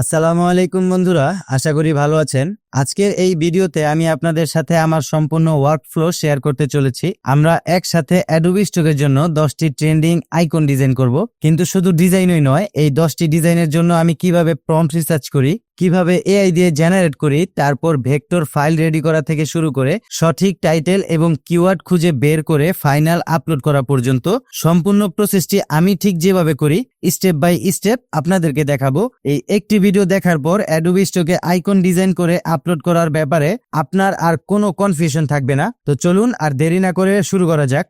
আসসালামু আলাইকুম বন্ধুরা আশা করি ভালো আছেন। আজকের এই ভিডিওতে আমি আপনাদের সাথে আমার সম্পূর্ণ ওয়ার্ক ফ্লো শেয়ার করতে চলেছি। আমরা একসাথে অ্যাডোবি স্টকের জন্য দশটি ট্রেন্ডিং আইকন ডিজাইন করব। কিন্তু শুধু ডিজাইনই নয়, এই দশটি ডিজাইনের জন্য আমি কীভাবে প্রম্পট রিসার্চ করি, কীভাবে এআই দিয়ে জেনারেট করি, তারপর ভেক্টর ফাইল রেডি করা থেকে শুরু করে সঠিক টাইটেল এবং কিওয়ার্ড খুঁজে বের করে ফাইনাল আপলোড করা পর্যন্ত সম্পূর্ণ প্রসেসটি আমি ঠিক যেভাবে করি স্টেপ বাই স্টেপ আপনাদেরকে দেখাবো। এই একটি ভিডিও দেখার পর অ্যাডোবি স্টকে আইকন ডিজাইন করে আপলোড করার ব্যাপারে আপনার আর কোনো কনফিউশন থাকবে না। তো চলুন আর দেরি না করে শুরু করা যাক।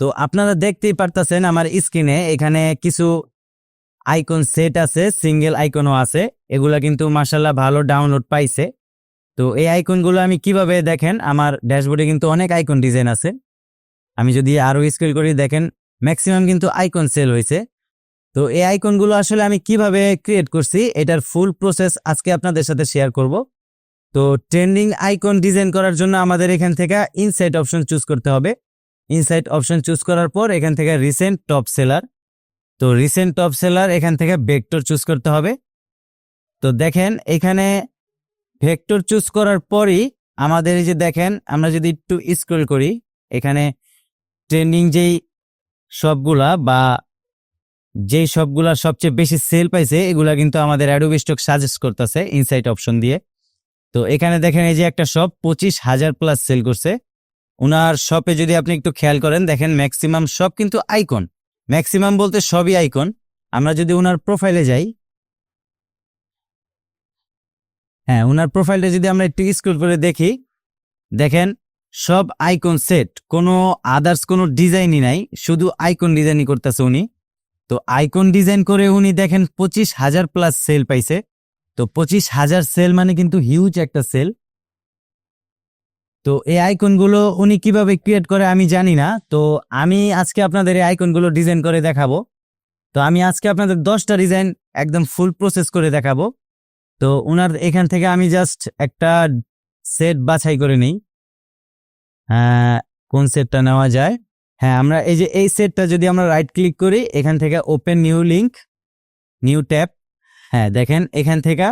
তো আপনারা দেখতেই পারতেছেন আমার স্ক্রিনে এখানে কিছু আইকন সেট আছে সিঙ্গেল আইকনও আছে। এগুলা কিন্তু মাসাল্লাহ ভালো ডাউনলোড পাইছে। তো এই আইকনগুলো আমি কীভাবে দেখেন? আমার ড্যাশবোর্ডে কিন্তু অনেক আইকন ডিজাইন আছে। আমি যদি আরও স্ক্রিল করি দেখেন ম্যাক্সিমাম কিন্তু আইকন সেল হয়েছে। তো এই আইকনগুলো আসলে আমি কীভাবে ক্রিয়েট করছি, এটার ফুল প্রসেস আজকে আপনাদের সাথে শেয়ার করব। তো ট্রেন্ডিং আইকন ডিজাইন করার জন্য আমাদের এখান থেকে ইনসাইট অপশন চুজ করতে হবে। ইনসাইট অপশন চুজ করার পর এখান থেকে রিসেন্ট টপ সেলার তো রিসেন্ট টপ সেলার এখান থেকে ভেক্টর চুজ করতে হবে। তো দেখেন, এখানে ভেক্টর চুজ করার পরই আমাদের এই যে দেখেন, আমরা যদি একটু স্ক্রল করি, এখানে ট্রেন্ডিং যেই সবগুলা বা যেই সবগুলা সবচেয়ে বেশি সেল পাইছে, এগুলা কিন্তু আমাদের অ্যাডোবি স্টক সাজেস্ট করতেছে ইনসাইট অপশন দিয়ে। তো এখানে দেখেন এই যে একটা শপ পঁচিশ হাজার প্লাস সেল করছে। ওনার শপে যদি আপনি একটু খেয়াল করেন, দেখেন ম্যাক্সিমাম সব কিন্তু আইকন ম্যাক্সিমাম বলতে সবই আইকন আমরা যদি ওনার প্রোফাইলে যাই হ্যাঁ ওনার প্রোফাইলটা যদি আমরা একটু স্ক্রল করে দেখি, দেখেন সব আইকন সেট কোনো আদার্স কোনো ডিজাইনই নাই, শুধু আইকন ডিজাইনই করতেছে উনি। তো আইকন ডিজাইন করে উনি দেখেন পঁচিশ হাজার প্লাস সেল পাইছে। তো পঁচিশ হাজার সেল মানে কিন্তু হিউজ একটা সেল তো এই আইকনগুলো উনি কীভাবে ক্রিয়েট করে আমি জানি না। তো আমি আজকে আপনাদের এই আইকনগুলো ডিজাইন করে দেখাবো। তো আমি আজকে আপনাদের দশটা ডিজাইন একদম ফুল প্রসেস করে দেখাবো। তো ওনার এখান থেকে আমি জাস্ট একটা সেট বাছাই করে নিই। কোন সেটটা নেওয়া যায়? হ্যাঁ আমরা এই যে এই সেটটা যদি আমরা রাইট ক্লিক করি, এখান থেকে open new link new tab হ্যাঁ দেখেন এখান থেকে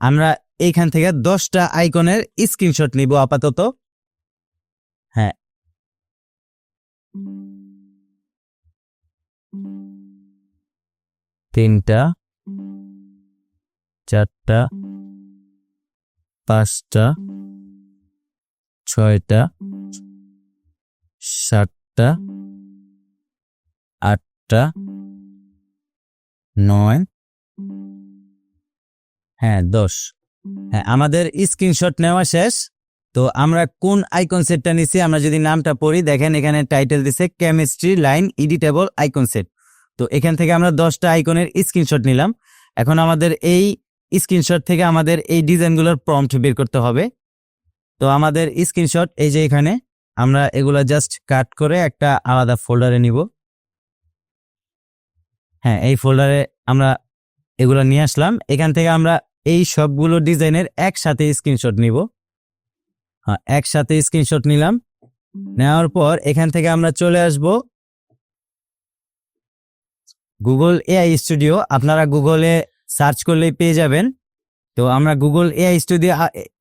আমরা এইখান থেকে দশটা আইকনের স্ক্রিনশট নিব আপাতত। হ্যাঁ। তিনটা, চারটা, পাঁচটা ছয়টা, সাতটা, আটটা, নয় হ্যাঁ দশ। হ্যাঁ আমাদের স্ক্রিনশট নেওয়া শেষ। তো আমরা কোন আইকন সেটটা নিছি, আমরা যদি নামটা পড়ি, দেখেন এখানে টাইটেল দিছে chemistry line editable icon set তো এখান থেকে আমরা দশটা আইকনের স্ক্রিনশট নিলাম। এখন আমাদের এই স্ক্রিনশট থেকে আমাদের এই ডিজাইনগুলোর প্রম্পট বের করতে হবে। তো আমাদের স্ক্রিনশট এই যে এখানে, আমরা এগুলা জাস্ট কাট করে একটা আলাদা ফোল্ডারে নিব। হ্যাঁ এই ফোল্ডারে আমরা এগুলো নিয়ে আসলাম। এখান থেকে আমরা এই সবগুলো ডিজাইনের একসাথে স্ক্রিনশট নিব। হ্যাঁ একসাথে স্ক্রিনশট নিলাম। নেওয়ার পর এখান থেকে আমরা চলে আসব। গুগল এআই স্টুডিও আপনারা গুগলে সার্চ করলেই পেয়ে যাবেন। তো আমরা গুগল এআই স্টুডিও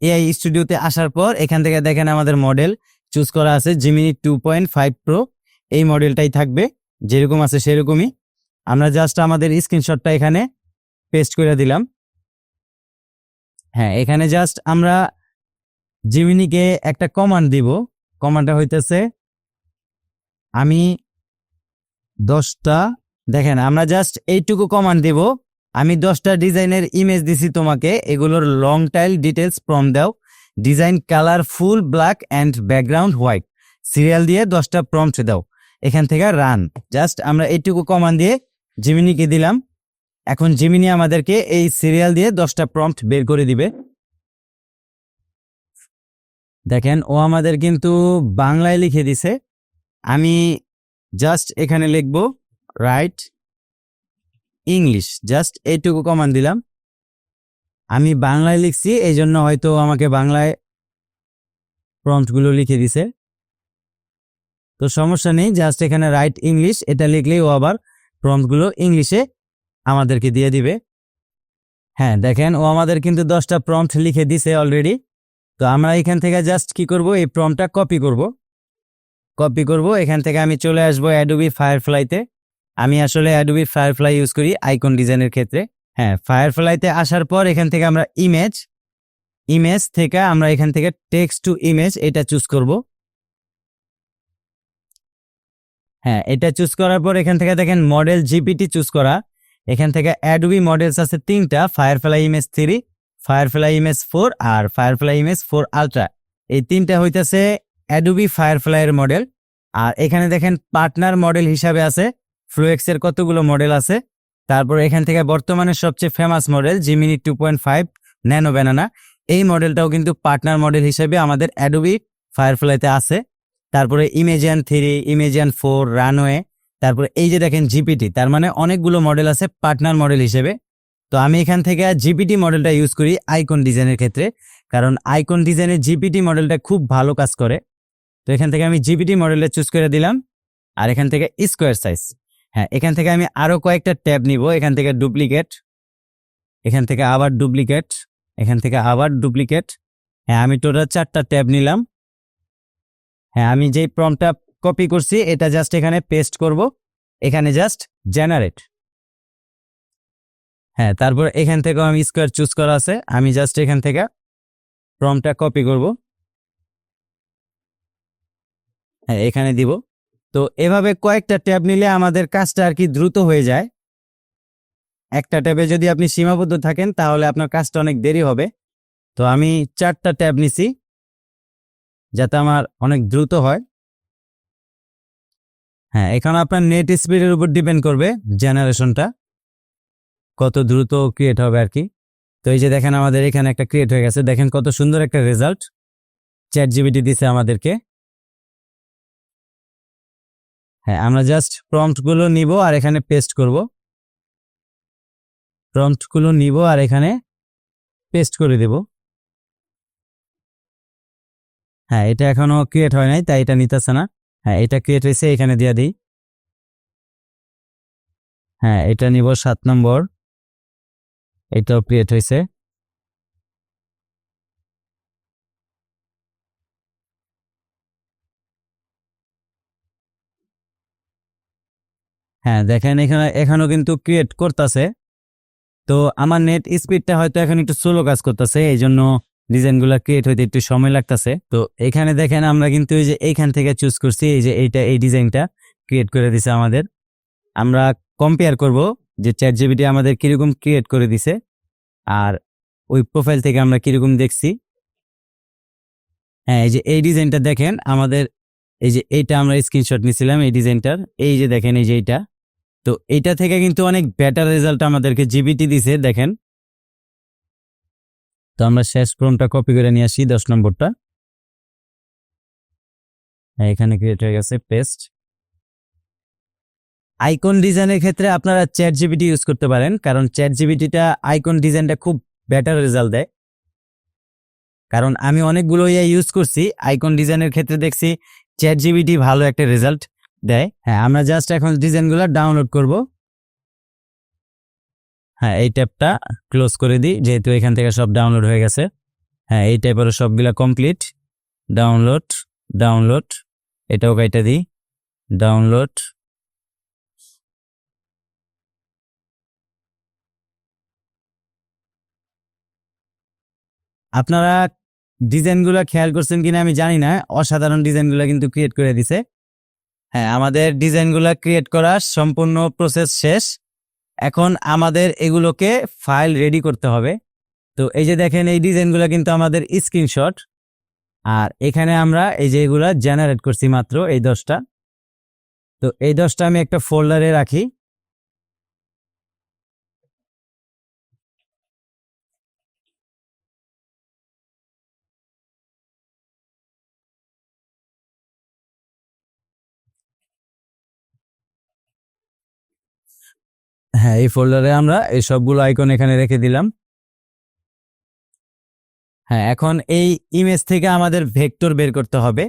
এআই স্টুডিওতে আসার পর এখান থেকে দেখেন আমাদের মডেল চুজ করা আছে Gemini two point five pro এই মডেলটাই থাকবে, যেরকম আছে সেরকমই। আমরা জাস্ট আমাদের স্ক্রিনশটটা এখানে পেস্ট করে দিলাম। হ্যাঁ এখানে জাস্ট আমরা জিমিনিকে একটা কমান্ড দিব। কমান্ডটা হইতেছে, আমি দশটা, দেখেন আমরা জাস্ট এইটুকু কমান্ড দিব। আমি দশটা ডিজাইনের ইমেজ দিছি তোমাকে, এগুলোর লং টাইল ডিটেলস ফ্রম দাও। Design colour full black and background white serial দিয়ে দশটা প্রম্পট দাও। এখান থেকে রান জাস্ট আমরা এইটুকু কমান দিয়ে জিমিনিকে দিলাম। এখন জিমিনি আমাদেরকে এই সিরিয়াল দিয়ে দশটা প্রম্পট বের করে দিবে। দেখেন, ও আমাদের কিন্তু বাংলায় লিখে দিছে। আমি জাস্ট এখানে লিখব রাইট ইংলিশ জাস্ট এইটুকু কমান দিলাম। আমি বাংলায় লিখছি এই জন্য হয়তো আমাকে বাংলায় প্রম্পটগুলো লিখে দিছে। তো সমস্যা নেই জাস্ট এখানে রাইট ইংলিশ এটা লিখলেই ও আবার প্রম্পটগুলো ইংলিশে আমাদেরকে দিয়ে দিবে। হ্যাঁ দেখেন, ও আমাদের কিন্তু দশটা প্রম্পট লিখে দিছে অলরেডি তো আমরা এখান থেকে জাস্ট কি করব, এই প্রম্পটটা কপি করব। কপি করব, এখান থেকে আমি চলে আসব অ্যাডোবি ফায়ারফ্লাইতে আমি আসলে অ্যাডোবি ফায়ারফ্লাই ইউজ করি আইকন ডিজাইনের ক্ষেত্রে। হ্যাঁ ফায়ারফ্লাইতে আসার পর এখান থেকে আমরা ইমেজ ইমেজ থেকে আমরা এখান থেকে টেক্সট টু ইমেজ এটা চুজ করব। হ্যাঁ এটা চুজ করার পর এখান থেকে দেখেন মডেল জিপিটি চুজ করা। এখান থেকে অ্যাডোবি মডেলস আছে তিনটা Firefly image three Firefly image four আর ফায়ারফ্লাই ইমেজ ফোর আলট্রা এই তিনটা হইতেছে অ্যাডোবি ফায়ারফ্লাই এর মডেল আর এখানে দেখেন পার্টনার মডেল হিসাবে আছে। ফ্লুয়েক্স এর কতগুলো মডেল আছে? তারপর এখান থেকে বর্তমানে সবচেয়ে famous model Gemini two point five nano banana এই মডেলটাও কিন্তু পার্টনার মডেল হিসেবে আমাদের অ্যাডোবি ফায়ারফ্লাইতে আছে। তারপরে Imagen three Imagen four Runway তারপরে এই যে দেখেন জিপিটি তার মানে অনেকগুলো মডেল আছে পার্টনার মডেল হিসেবে। তো আমি এখান থেকে জিপিটি মডেলটা ইউজ করি আইকন ডিজাইনের ক্ষেত্রে। কারণ আইকন ডিজাইনের জিপিটি মডেলটা খুব ভালো কাজ করে। তো এখান থেকে আমি জিপিটি মডেলটা চুজ করে দিলাম। আর এখান থেকে স্কোয়ার সাইজ হ্যাঁ এখান থেকে আমি আরও কয়েকটা ট্যাব নিব। এখান থেকে ডুপ্লিকেট, এখান থেকে আবার ডুপ্লিকেট, এখান থেকে আবার ডুপ্লিকেট। হ্যাঁ আমি টোটাল চারটা ট্যাব নিলাম। হ্যাঁ আমি যেই প্রমটা কপি করছি, এটা জাস্ট এখানে পেস্ট করব। এখানে জাস্ট জেনারেট। হ্যাঁ তারপর এখান থেকেও আমি স্কোয়ার চুজ করা আছে। আমি জাস্ট এখান থেকে প্রমটা কপি করব। হ্যাঁ এখানে দিব। তো এভাবে কয়েকটা ট্যাব নিলে আমাদের কাজটা আর কি দ্রুত হয়ে যায়। একটা ট্যাবে যদি আপনি সীমাবদ্ধ থাকেন, তাহলে আপনার কাজটা অনেক দেরি হবে। তো আমি চারটা ট্যাব নিছি, যাতে আমার অনেক দ্রুত হয়। হ্যাঁ এখানে আপনার নেট স্পিডের উপর ডিপেন্ড করবে জেনারেশনটা, কত দ্রুত ক্রিয়েট হবে আর কি। তো এই যে দেখেন আমাদের এখানে একটা ক্রিয়েট হয়ে গেছে, দেখেন কত সুন্দর একটা রেজাল্ট। চ্যাট জিবিটি দিছে আমাদেরকে। হ্যাঁ আমরা জাস্ট প্রম্পটগুলো নিব আর এখানে পেস্ট করব। প্রম্পটগুলো নিব আর এখানে পেস্ট করে দেব। হ্যাঁ এটা এখনও ক্রিয়েট হয় নাই, তাই এটা নিতেছে না। হ্যাঁ এটা ক্রিয়েট হয়েছে, এখানে দিয়ে দিই। হ্যাঁ এটা নিব সাত নম্বর। এটাও ক্রিয়েট হয়েছে। হ্যাঁ দেখেন এখানে, এখানেও কিন্তু ক্রিয়েট করতেছে। তো আমার নেট স্পিডটা হয়তো এখন একটু স্লো কাজ করতেছে এই জন্য ডিজাইনগুলো ক্রিয়েট হইতে একটু সময় লাগতেছে। তো এখানে দেখেন আমরা কিন্তু এই যে এইখান থেকে চুজ করছি, এই যে এইটা, এই ডিজাইনটা ক্রিয়েট করে দিছে আমাদের। আমরা কম্পেয়ার করব যে চ্যাট জিবিটি আমাদের কীরকম ক্রিয়েট করে দিছে, আর ওই প্রোফাইল থেকে আমরা কীরকম দেখছি। হ্যাঁ এই যে এই ডিজাইনটা দেখেন, আমাদের এই যে এইটা আমরা স্ক্রিনশট নিছিলাম, এই ডিজাইনটার এই যে দেখেন, এই যে এইটা। তো এটা থেকে কিন্তু অনেক বেটার রেজাল্ট আমাদেরকে জিবিটি দিছে দেখেন। তো আমরা শেষ ক্রমটা কপি করে নিয়ে আসি দশ নম্বরটা। হ্যাঁ, এখানে ক্রিয়েট হয়ে গেছে পেস্ট আইকন ডিজাইনের ক্ষেত্রে আপনারা চ্যাট জিবিটি ইউজ করতে পারেন কারণ চ্যাট জিবিটিটা আইকন ডিজাইনটা খুব বেটার রেজাল্ট দেয়। কারণ আমি অনেকগুলো ইয়ে ইউজ করছি আইকন ডিজাইনের ক্ষেত্রে দেখছি চ্যাট জিবিটি ভালো একটা রেজাল্ট দেয়? হ্যাঁ আমরা জাস্ট এখন ডিজাইনগুলো ডাউনলোড করব। হ্যাঁ এই ট্যাবটা ক্লোজ করে দিই, যেহেতু এখান থেকে সব ডাউনলোড হয়ে গেছে। হ্যাঁ এই টাইপের সবগুলা কমপ্লিট ডাউনলোড ডাউনলোড এটাও কাইটা দিই। ডাউনলোড আপনারা ডিজাইনগুলো খেয়াল করছেন কিনা আমি জানি না, অসাধারণ ডিজাইনগুলো কিন্তু ক্রিয়েট করে দিছে। হ্যাঁ আমাদের ডিজাইনগুলো ক্রিয়েট করার সম্পূর্ণ প্রসেস শেষ। এখন আমাদের এগুলোকে ফাইল রেডি করতে হবে। তো এই যে দেখেন, এই ডিজাইনগুলো কিন্তু আমাদের স্ক্রিনশট আর এখানে আমরা এই যে এগুলা জেনারেট করছি মাত্র, এই দশটা। তো এই দশটা আমি একটা ফোল্ডারে রাখি। হ্যাঁ এই ফোল্ডারে আমরা এই সবগুলো আইকন এখানে রেখে দিলাম। হ্যাঁ এখন এই ইমেজ থেকে আমাদের ভেক্টর বের করতে হবে।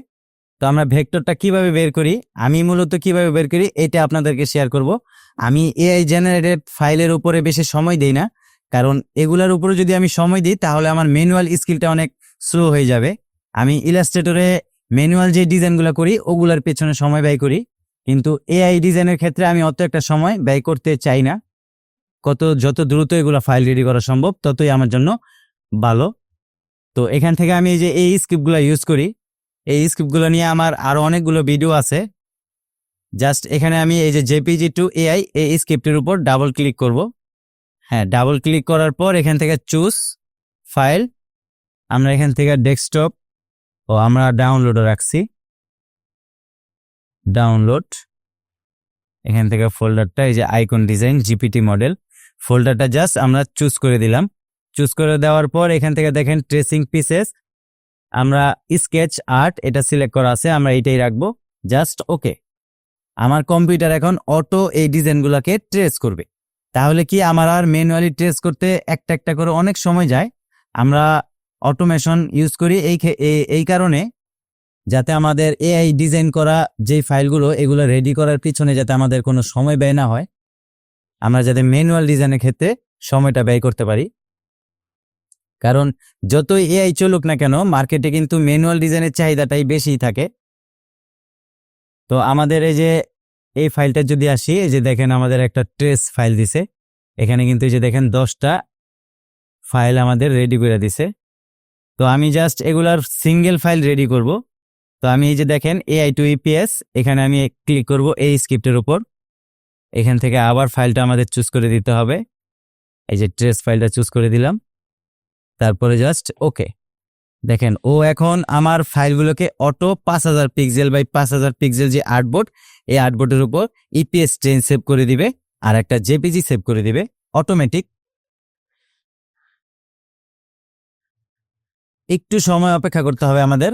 তো আমরা ভেক্টরটা কীভাবে বের করি? আমি মূলত কীভাবে বের করি? এটা আপনাদেরকে শেয়ার করব। আমি এআই জেনারেটেড ফাইলের উপরে বেশি সময় দেই না, কারণ এগুলার উপরে যদি আমি সময় দিই, তাহলে আমার ম্যানুয়াল স্কিলটা অনেক স্লো হয়ে যাবে। আমি ইলাস্ট্রেটরে ম্যানুয়াল যে ডিজাইনগুলো করি, ওগুলার পেছনে সময় ব্যয় করি। কিন্তু এআই ডিজাইনের ক্ষেত্রে আমি অত একটা সময় ব্যয় করতে চাই না। কত, যত দ্রুত এগুলো ফাইল রেডি করা সম্ভব, ততই আমার জন্য ভালো। তো এখান থেকে আমি যে এই স্ক্রিপ্টগুলো ইউজ করি, এই স্ক্রিপ্টগুলো নিয়ে আমার আরও অনেকগুলো ভিডিও আছে। জাস্ট এখানে আমি এই যে জেপিজি টু এআই এই স্ক্রিপ্টের উপর ডাবল ক্লিক করব। হ্যাঁ ডাবল ক্লিক করার পর এখান থেকে চুজ ফাইল আমরা এখান থেকে ডেস্কটপ ও আমরা ডাউনলোডও রাখছি। ডাউনলোড এখান থেকে ফোল্ডারটা এই যে আইকন ডিজাইন জিপিটি মডেল ফোল্ডারটা জাস্ট আমরা চুজ করে দিলাম। চুজ করে দেওয়ার পর এখান থেকে দেখেন ট্রেসিং পিসেস আমরা স্কেচ আর্ট এটা সিলেক্ট করা আছে, আমরা এইটাই রাখব জাস্ট ওকে আমার কম্পিউটার এখন অটো এই ডিজাইনগুলোকে ট্রেস করবে। তাহলে কি আমার আর ম্যানুয়ালি ট্রেস করতে একটা একটা করে অনেক সময় যায়? আমরা অটোমেশন ইউজ করি এই- এই কারণে যাতে আমাদের এআই ডিজাইন করা যে ফাইলগুলো, এগুলো রেডি করার পিছনে যাতে আমাদের কোনো সময় ব্যয় না হয়, আমরা যাতে ম্যানুয়াল ডিজাইনের ক্ষেত্রে সময়টা ব্যয় করতে পারি। কারণ যতই এআই চলুক না কেন মার্কেটে কিন্তু ম্যানুয়াল ডিজাইনের চাহিদাটাই বেশি থাকে। তো আমাদের এই যে, এই ফাইলটা যদি আসি, এই যে দেখেন আমাদের একটা ট্রেস ফাইল দিছে। এখানে কিন্তু এই যে দেখেন দশটা ফাইল আমাদের রেডি করে দিছে। তো আমি জাস্ট এগুলার সিঙ্গেল ফাইল রেডি করব। তো আমি এই যে দেখেন এআই টু ইপিএস এখানে আমি ক্লিক করব এই স্ক্রিপ্টের উপর। এখান থেকে আবার ফাইলটা আমাদের চুজ করে দিতে হবে। এই যে ট্রেস ফাইলটা চুজ করে দিলাম। তারপরে জাস্ট ওকে দেখেন, ও এখন আমার ফাইলগুলোকে অটো পাঁচ হাজার পিক্সেল বাই পাঁচ হাজার পিক্সেল যে আর্টবোর্ড এই আর্টবোর্ডের উপর ইপিএস ট্রেন সেভ করে দিবে আর একটা জেপিজি সেভ করে দিবে অটোমেটিক একটু সময় অপেক্ষা করতে হবে আমাদের।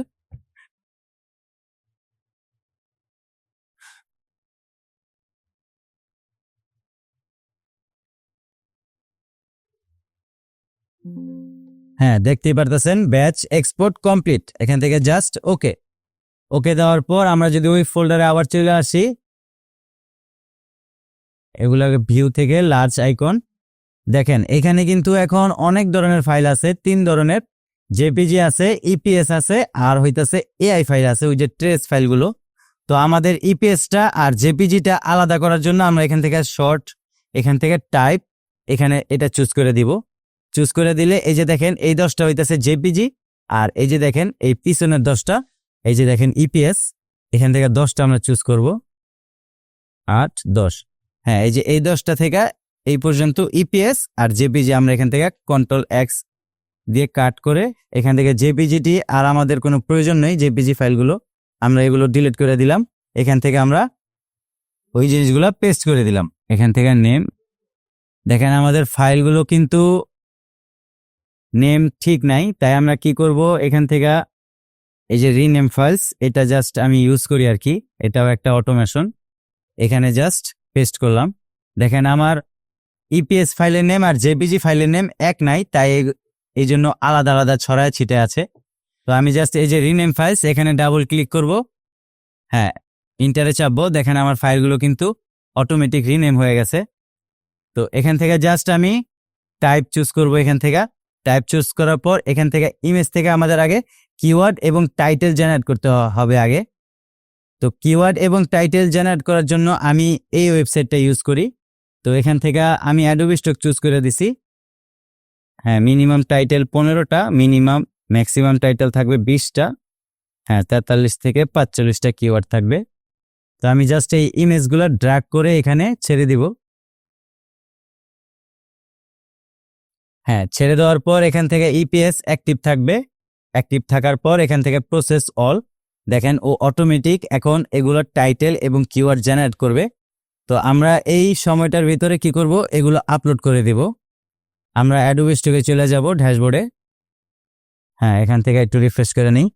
হ্যাঁ দেখতেই পারতেছেন ব্যাচ এক্সপোর্ট কমপ্লিট এখান থেকে জাস্ট ওকে ওকে দেওয়ার পর আমরা যদি ওই ফোল্ডারে আবার চলে আসি এগুলোকে ভিউ থেকে লার্জ আইকন দেখেন, এখানে কিন্তু এখন অনেক ধরনের ফাইল আছে, তিন ধরনের। জেপিজি আছে ইপিএস আছে, আর হইতাছে এআই ফাইল আছে, ওই যে ট্রেস ফাইলগুলো তো আমাদের ইপিএসটা আর জেপিজিটা আলাদা করার জন্য আমরা এখান থেকে শর্ট এখান থেকে টাইপ এখানে এটা চুজ করে দিব। চুজ করে দিলে এই যে দেখেন এই দশটা হইতেছে জেপিজি আর এই যে দেখেন এই পিছনের দশটা, এই যে দেখেন ইপিএস এখান থেকে দশটা আমরা চুজ করব। আট, দশ। হ্যাঁ এই যে এই দশটা থেকে এই পর্যন্ত ইপিএস আর জেপিজি আমরা এখান থেকে কন্ট্রোল এক্স দিয়ে কাট করে এখান থেকে জেপিজিটি আর আমাদের কোনো প্রয়োজন নেই জেপিজি ফাইলগুলো আমরা এগুলো ডিলিট করে দিলাম। এখান থেকে আমরা ওই জিনিসগুলো পেস্ট করে দিলাম। এখান থেকে নেম দেখেন আমাদের ফাইলগুলো কিন্তু নেম ঠিক নাই, তাই আমরা কি করব? এখান থেকে এই যে রিনেম ফাইলস এটা জাস্ট আমি ইউজ করি আর কি এটাও একটা অটোমেশন এখানে জাস্ট পেস্ট করলাম। দেখেন আমার ইপিএস ফাইলের নেম আর জেপিজি ফাইলের নেম এক নাই, তাই এই- জন্য আলাদা আলাদা ছড়ায় ছিটে আছে। তো আমি জাস্ট এই যে রিনেম ফাইলস এখানে ডাবল ক্লিক করব। হ্যাঁ ইন্টারে চাপবো। দেখেন আমার ফাইলগুলো কিন্তু অটোমেটিক রিনেম হয়ে গেছে। তো এখান থেকে জাস্ট আমি টাইপ চুজ করব এখান থেকে। টাইপ চুজ করার পর এখান থেকে ইমেজ থেকে আমাদের আগে কিওয়ার্ড এবং টাইটেল জেনারেট করতে হবে আগে। তো কিওয়ার্ড এবং টাইটেল জেনারেট করার জন্য আমি এই ওয়েবসাইটটা ইউজ করি। তো এখান থেকে আমি অ্যাডোবি স্টক চুজ করে দিছি। হ্যাঁ মিনিমাম টাইটেল পনেরোটা মিনিমাম ম্যাক্সিমাম টাইটেল থাকবে বিশটা। হ্যাঁ তেতাল্লিশ থেকে পাঁচচল্লিশটা কিওয়ার্ড থাকবে। তো আমি জাস্ট এই ইমেজগুলো ড্র্যাগ করে এখানে ছেড়ে দিব। হ্যাঁ ছেড়ে দেওয়ার পর এখান থেকে ইপিএস অ্যাক্টিভ থাকবে। অ্যাক্টিভ থাকার পর এখান থেকে প্রসেস অল দেখেন, ও অটোমেটিক এখন এগুলোর টাইটেল এবং কিওয়ার্ড জেনারেট করবে। তো আমরা এই সময়টার ভিতরে কি করব? এগুলো আপলোড করে দিব। আমরা অ্যাডোবি স্টকে চলে যাব ড্যাশবোর্ডে। হ্যাঁ এখান থেকে একটু রিফ্রেশ করে নিই।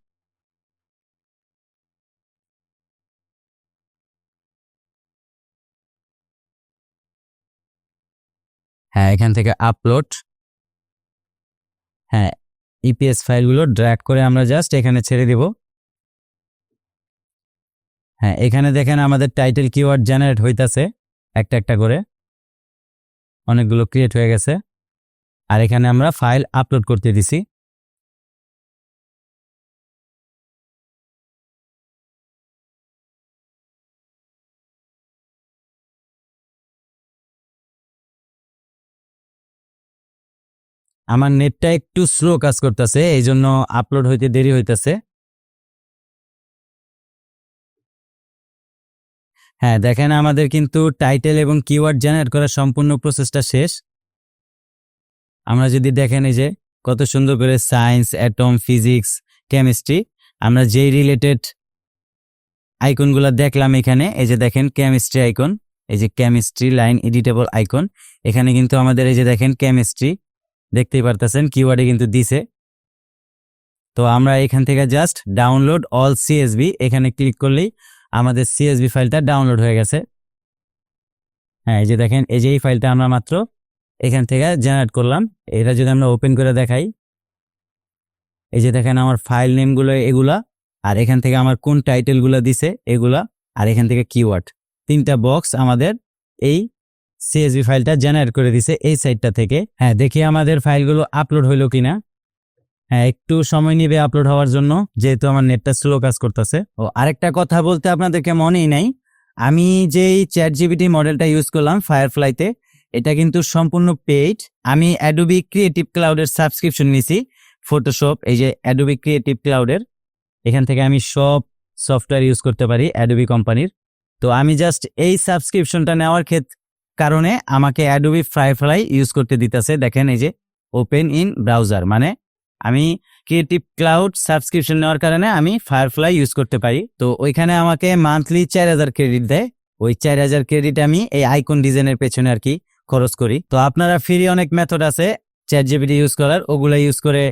হ্যাঁ এখান থেকে আপলোড হ্যাঁ ইপিএস ফাইলগুলো ড্র্যাগ করে আমরা জাস্ট এখানে ছেড়ে দেব। হ্যাঁ এখানে দেখেন আমাদের টাইটেল কিওয়ার্ড জেনারেট হইতাছে, একটা একটা করে। অনেকগুলো ক্রিয়েট হয়ে গেছে। আর এখানে আমরা ফাইল আপলোড করতে দিছি। আমার নেটটা একটু স্লো কাজ করতেছে এই জন্য আপলোড হইতে দেরি হইতেছে। হ্যাঁ দেখেন আমাদের কিন্তু টাইটেল এবং কিওয়ার্ড জেনারেট করার সম্পূর্ণ প্রসেসটা শেষ। আমরা যদি দেখেন এই যে, কত সুন্দর করে সায়েন্স অ্যাটম ফিজিক্স কেমিস্ট্রি আমরা যেই রিলেটেড আইকনগুলো দেখলাম এখানে, এই যে দেখেন কেমিস্ট্রি আইকন এই যে কেমিস্ট্রি লাইন এডিটেবল আইকন এখানে কিন্তু আমাদের এই যে দেখেন কেমিস্ট্রি দেখতেই পারতেছেন কিওয়ার্ডে কিন্তু দিছে। তো আমরা এখান থেকে জাস্ট ডাউনলোড অল সিএসবি এখানে ক্লিক করলেই আমাদের সিএসবি ফাইলটা ডাউনলোড হয়ে গেছে। হ্যাঁ এই যে দেখেন, এই যে এই ফাইলটা আমরা মাত্র এখান থেকে জেনারেট করলাম। এটা যদি আমরা ওপেন করে দেখাই। এই যে দেখেন আমার ফাইল নেমগুলো এগুলা, আর এখান থেকে আমার কোন টাইটেলগুলো দিছে এগুলা, আর এখান থেকে কিওয়ার্ড তিনটা বক্স আমাদের এই সিএসভি ফাইলটা জেনারেট করে দিছে এই সাইটটা থেকে। হ্যাঁ দেখি আমাদের ফাইলগুলো আপলোড হইল কিনা। হ্যাঁ একটু সময় নিবে আপলোড হওয়ার জন্য, যেহেতু আমার নেটটা স্লো কাজ করতেছে। ও, আরেকটা কথা বলতে আপনাদেরকে মনেই নাই। আমি যেই চ্যাট জিবিটি মডেলটা ইউজ করলাম ফায়ারফ্লাইতে এটা কিন্তু সম্পূর্ণ পেইড আমি অ্যাডোবি ক্রিয়েটিভ ক্লাউডের সাবস্ক্রিপশন নিছি ফটোশপ এই যে অ্যাডোবি ক্রিয়েটিভ ক্লাউডের এখান থেকে আমি সব সফটওয়্যার ইউজ করতে পারি অ্যাডোবি কোম্পানির তো আমি জাস্ট এই সাবস্ক্রিপশনটা নেওয়ার ক্ষেত্রে কারণে আমাকে অ্যাডোবি ফায়ারফ্লাই ইউজ করতে দিতেছে। দেখেন এই যে ওপেন ইন ব্রাউজার মানে আমি ক্রিয়েটিভ ক্লাউড সাবস্ক্রিপশন নেওয়ার কারণে আমি ফায়ারফ্লাই ইউজ করতে পারি। তো ওইখানে আমাকে মান্থলি চার হাজার ক্রেডিট দেয়। ওই চার হাজার ক্রেডিট আমি এই আইকন ডিজাইনের পেছনে আর কি খরচ করি। তো আপনারা ফ্রি অনেক মেথড আছে। চ্যাট জিবিটি ইউজ করার, ওগুলো ইউজ করে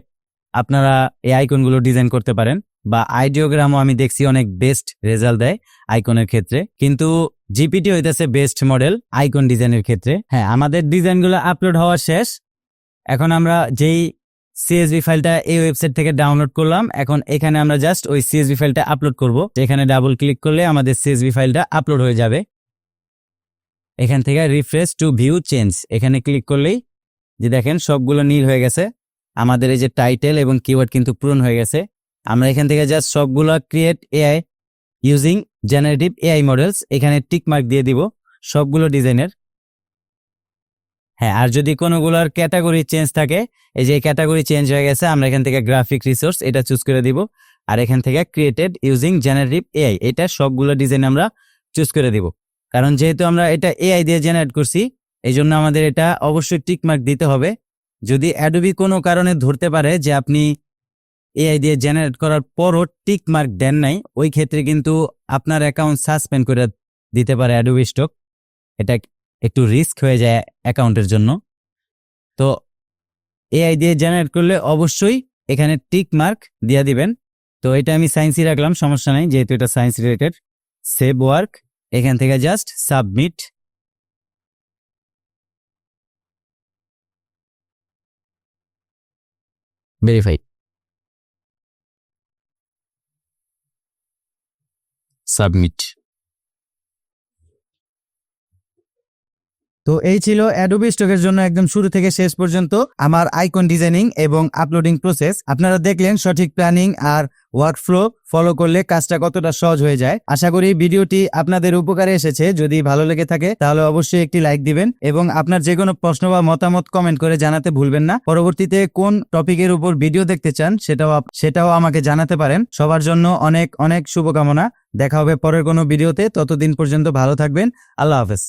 আপনারা এই আইকনগুলো ডিজাইন করতে পারেন। বা আইডিওগ্রামও আমি দেখছি অনেক বেস্ট রেজাল্ট দেয় আইকনের ক্ষেত্রে। কিন্তু জিপিটি হইতেছে বেস্ট মডেল আইকন ডিজাইনের ক্ষেত্রে। হ্যাঁ আমাদের ডিজাইনগুলো আপলোড হওয়া শেষ। এখন আমরা যেই সিএসভি ফাইলটা এই ওয়েবসাইট থেকে ডাউনলোড করলাম, এখন এখানে আমরা জাস্ট ওই সিএসভি ফাইলটা আপলোড করব। এখানে ডাবল ক্লিক করলে আমাদের সিএসভি ফাইলটা আপলোড হয়ে যাবে। এখান থেকে রিফ্রেশ টু ভিউ চেঞ্জ এখানে ক্লিক করলেই যে দেখেন সবগুলো নীল হয়ে গেছে। আমাদের এই যে টাইটেল এবং কিওয়ার্ড কিন্তু পূরণ হয়ে গেছে। আমরা এখান থেকে জাস্ট সবগুলো create AI using generative AI models এখানে টিক মার্ক দিয়ে দিব সবগুলো ডিজাইনের। হ্যাঁ আর যদি কোনোগুলোর ক্যাটাগরি চেঞ্জ থাকে, এই যে ক্যাটাগরি চেঞ্জ হয়ে গেছে, আমরা এখান থেকে গ্রাফিক রিসোর্স এটা চুজ করে দিব। আর এখান থেকে ক্রিয়েটেড ইউজিং জেনারেটিভ এআই এটা সবগুলো ডিজাইন আমরা চুজ করে দিব। কারণ যেহেতু আমরা এটা এআই দিয়ে জেনারেট করছি, এই জন্য আমাদের এটা অবশ্যই টিকমার্ক দিতে হবে। যদি অ্যাডোবি কোনো কারণে ধরতে পারে যে আপনি এআই দিয়ে জেনারেট করার পরও টিক মার্ক দেন নাই। ওই ক্ষেত্রে কিন্তু আপনার অ্যাকাউন্ট সাসপেন্ড করে দিতে পারে অ্যাডোবি স্টক এটা একটু রিস্ক হয়ে যায় অ্যাকাউন্টের জন্য। তো এআই দিয়ে জেনারেট করলে অবশ্যই এখানে টিক মার্ক দিয়ে দিবেন। তো এটা আমি সায়েন্সই রাখলাম, সমস্যা নাই, যেহেতু এটা সায়েন্স রিলেটেড সেভ ওয়ার্ক এখান থেকে জাস্ট সাবমিট ভেরিফাই সাবমিট তো এই ছিল অ্যাডোবি স্টকের জন্য একদম শুরু থেকে শেষ পর্যন্ত আমার আইকন ডিজাইনিং এবং আপলোডিং প্রসেস আপনারা দেখলেন সঠিক প্ল্যানিং আর ওয়ার্কফ্লো ফলো করলে কাজটা কতটা সহজ হয়ে যায়। আশা করি ভিডিওটি আপনাদের উপকারে এসেছে। যদি ভালো লেগে থাকে, তাহলে অবশ্যই একটি লাইক দিবেন এবং আপনার যে কোনো প্রশ্ন বা মতামত কমেন্ট করে জানাতে ভুলবেন না। পরবর্তীতে কোন টপিকের উপর ভিডিও দেখতে চান, সেটাও সেটাও আমাকে জানাতে পারেন। সবার জন্য অনেক অনেক শুভকামনা। দেখা হবে পরের কোনো ভিডিওতে ততদিন পর্যন্ত ভালো থাকবেন। আল্লাহ হাফেজ।